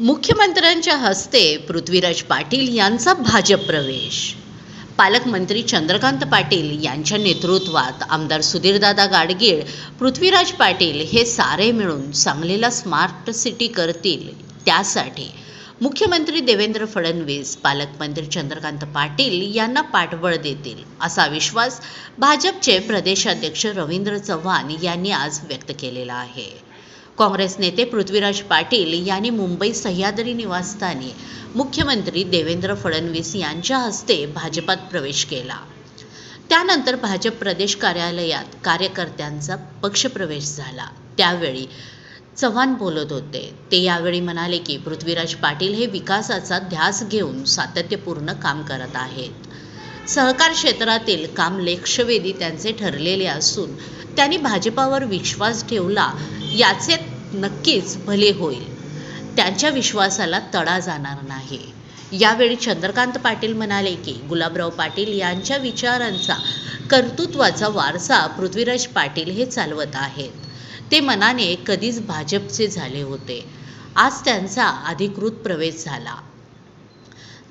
मुख्यमंत्र्यांच्या हस्ते पृथ्वीराज पाटील यांचा भाजप प्रवेश. पालकमंत्री चंद्रकांत पाटील यांच्या नेतृत्वात आमदार सुधीरदादा गाडगीळ पृथ्वीराज पाटील हे सारे मिळून सांगलीला स्मार्ट सिटी करतील. त्यासाठी मुख्यमंत्री देवेंद्र फडणवीस पालकमंत्री चंद्रकांत पाटील यांना पाठबळ देतील असा विश्वास भाजपचे प्रदेशाध्यक्ष रवींद्र चव्हाण यांनी आज व्यक्त केलेला आहे. काँग्रेस नेते पृथ्वीराज पाटील यांनी मुंबई सह्याद्री निवासस्थानी मुख्यमंत्री देवेंद्र फडणवीस यांच्या हस्ते भाजपात प्रवेश केला. त्यानंतर भाजप प्रदेश कार्यालयात कार्यकर्त्यांचा पक्षप्रवेश झाला. त्यावेळी चव्हाण बोलत होते. ते यावेळी म्हणाले की पृथ्वीराज पाटील हे विकासाचा ध्यास घेऊन सातत्यपूर्ण काम करत आहेत. सहकार क्षेत्रातील काम लक्षवेधी त्यांचे ठरलेले असून त्यांनी भाजपावर विश्वास ठेवला याचे नक्कीच भले होईल. त्यांच्या विश्वासाला तडा जाणार नाही. यावेळी चंद्रकांत पाटील म्हणाले की गुलाबराव पाटील यांच्या विचारांचा कर्तृत्वाचा वारसा पृथ्वीराज पाटील हे चालवत आहेत. ते मनाने कधीच भाजपचे झाले होते. आज त्यांचा अधिकृत प्रवेश झाला.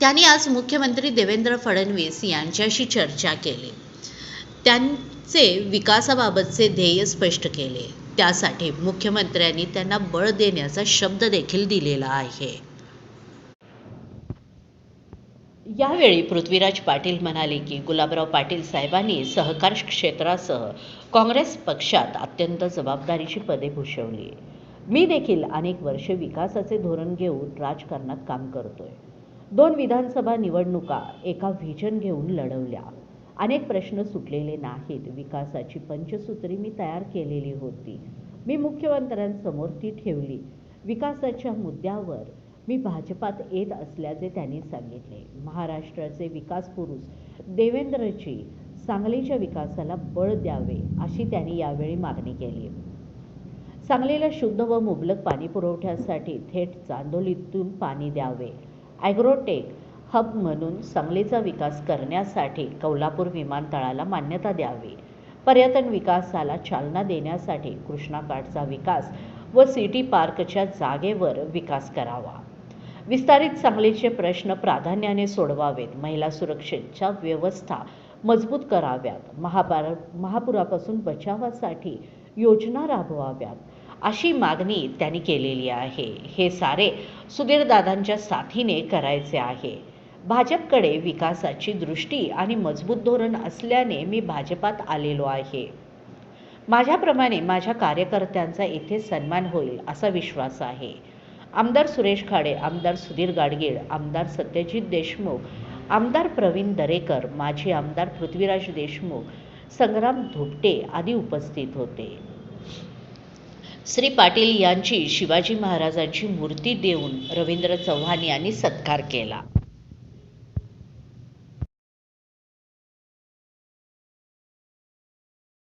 त्यांनी आज मुख्यमंत्री देवेंद्र फडणवीस यांच्याशी चर्चा केली. त्यांचे विकासाबाबतचे ध्येय स्पष्ट केले. त्यासाठी मुख्यमंत्र्यांनी त्यांना बळ देण्याचा शब्द देखील दिलेला आहे. यावेळी पृथ्वीराज पाटील म्हणाले की गुलाबराव पाटील साहेबांनी सहकार क्षेत्रासह काँग्रेस पक्षात अत्यंत जबाबदारीची पदे भूषवली. मी देखील अनेक वर्षे विकासाचे धोरण घेऊन राजकारणात काम करतोय. दोन विधानसभा निवडणुका एका व्हिजन घेऊन लढवल्या. अनेक प्रश्न सुटलेले नाहीत. विकासाची पंचसूत्री मी तयार केलेली होती. मी मुख्यमंत्र्यांसमोर ती ठेवली. विकासाच्या मुद्द्यावर मी भाजपात येत असल्याचे त्यांनी सांगितले. महाराष्ट्राचे विकास पुरुष देवेंद्रजी सांगलीच्या विकासाला बळ द्यावे अशी त्यांनी यावेळी मागणी केली. सांगलीला शुद्ध व मुबलक पाणी पुरवठ्यासाठी थेट चांदोलीतून पाणी द्यावे. ॲग्रोटेक हब म्हणून सांगलीचा विकास करण्यासाठी कौलापूर विमानतळाला मान्यता द्यावी. पर्यटन विकासाला चालना देण्यासाठी कृष्णाकाठचा विकास व सिटी पार्कच्या जागेवर विकास करावा. विस्तारित सांगलीचे प्रश्न प्राधान्याने सोडवावेत. महिला सुरक्षेच्या व्यवस्था मजबूत कराव्यात. महापार महापुरापासून बचावासाठी योजना राबवाव्यात. अशी मागणी त्यांनी केलेली आहे. हे सारे सुधीरदादांच्या साथीने करायचे आहे. भाजपकडे विकासाची दृष्टी आणि मजबूत धोरण असल्याने मी भाजपात आलेलो आहे. माझ्याप्रमाणे माझ्या कार्यकर्त्यांचा इथे सन्मान होईल असा विश्वास आहे. आमदार सुरेश खाडे आमदार सुधीर गाडगीळ आमदार सत्यजित देशमुख आमदार प्रवीण दरेकर माजी आमदार पृथ्वीराज देशमुख संग्राम धोपटे आदी उपस्थित होते. श्री पाटील यांची शिवाजी महाराजांची मूर्ती देऊन रवींद्र चव्हाण यांनी सत्कार केला.